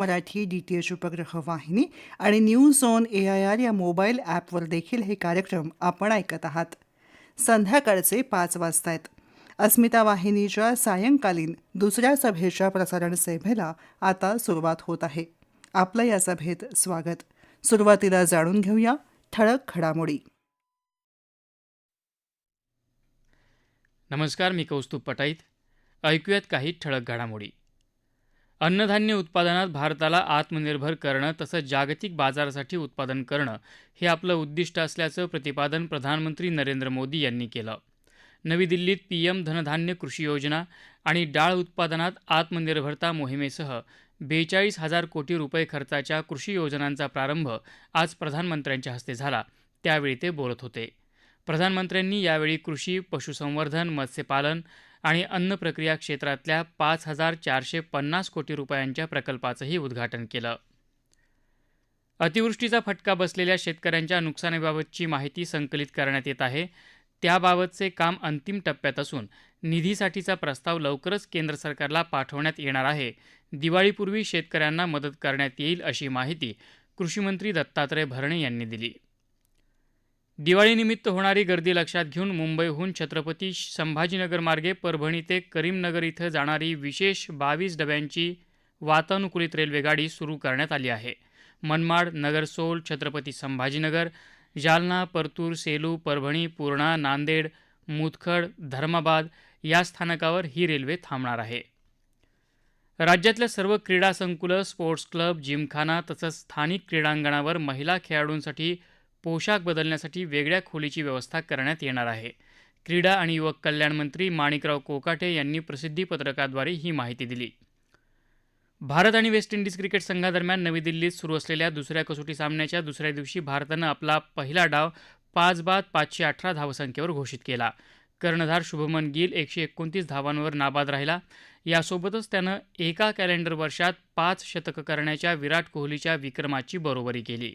Marathi D T H उपग्रह वाहिनी आणि news on A I R या मोबाईल ॲपवर देखील हे कार्यक्रम आपण ऐकत आहात. संध्याकाळचे पाच वाजतायत. अस्मिता वाहिनीच्या सायंकालीन दुसऱ्या सभेच्या प्रसारण सेवेला आता सुरुवात होत आहे. आपलं या सभेत स्वागत. सुरुवातीला जाणून घेऊया ठळक घडामोडी. नमस्कार मी कौस्तुभ पटाईत. ऐकूयात काही ठळक घडामोडी. अन्नधान्य उत्पादनात भारताला आत्मनिर्भर करणं तसंच जागतिक बाजारासाठी उत्पादन करणं हे आपलं उद्दिष्ट असल्याचं प्रतिपादन प्रधानमंत्री नरेंद्र मोदी यांनी केलं. नवी दिल्लीत पीएम धनधान्य कृषी योजना आणि डाळ उत्पादनात आत्मनिर्भरता मोहिमेसह बेचाळीस हजार कोटी रुपये खर्चाच्या कृषी योजनांचा प्रारंभ आज प्रधानमंत्र्यांच्या हस्ते झाला त्यावेळी ते बोलत होते. प्रधानमंत्र्यांनी यावेळी कृषी पशुसंवर्धन मत्स्यपालन आणि अन्न प्रक्रिया क्षेत्रातल्या पाच हजार चारशे पन्नास कोटी रुपयांच्या प्रकल्पाचंही उद्घाटन केलं. अतिवृष्टीचा फटका बसलेल्या शेतकऱ्यांच्या नुकसानीबाबतची माहिती संकलित करण्यात येत आहे. त्याबाबतचे काम अंतिम टप्प्यात असून निधीसाठीचा प्रस्ताव लवकरच केंद्र सरकारला पाठवण्यात येणार आहे. दिवाळीपूर्वी शेतकऱ्यांना मदत करण्यात येईल अशी माहिती कृषीमंत्री दत्तात्रय भरणे यांनी दिली. दिवाळीनिमित्त होणारी गर्दी लक्षात घेऊन मुंबईहून छत्रपती संभाजीनगर मार्गे परभणी ते करीमनगर इथं जाणारी विशेष बावीस डब्यांची वातानुकूलित रेल्वेगाडी सुरू करण्यात आली आहे. मनमाड नगरसोल छत्रपती संभाजीनगर जालना परतूर सेलू परभणी पूर्णा नांदेड मुदखड धर्माबाद या स्थानकावर ही रेल्वे थांबणार आहे. राज्यातल्या सर्व क्रीडा संकुलं स्पोर्ट्स क्लब जिमखाना तसंच स्थानिक क्रीडांगणावर महिला खेळाडूंसाठी पोशाख बदलण्यासाठी वेगळ्या खोलीची व्यवस्था करण्यात येणार आहे. क्रीडा आणि युवक कल्याण मंत्री माणिकराव कोकाटे यांनी प्रसिद्धीपत्रकाद्वारे ही माहिती दिली. भारत आणि वेस्ट इंडिज क्रिकेट संघादरम्यान नवी दिल्लीत सुरू असलेल्या दुसऱ्या कसोटी सामन्याच्या दुसऱ्या दिवशी भारतानं आपला पहिला डाव पाच बाद पाचशे अठरा धावसंख्येवर घोषित केला. कर्णधार शुभमन गिल एकशे एकोणतीस धावांवर नाबाद राहिला. यासोबतच त्यानं एका कॅलेंडर वर्षात पाच शतकं करण्याच्या विराट कोहलीच्या विक्रमाची बरोबरी केली.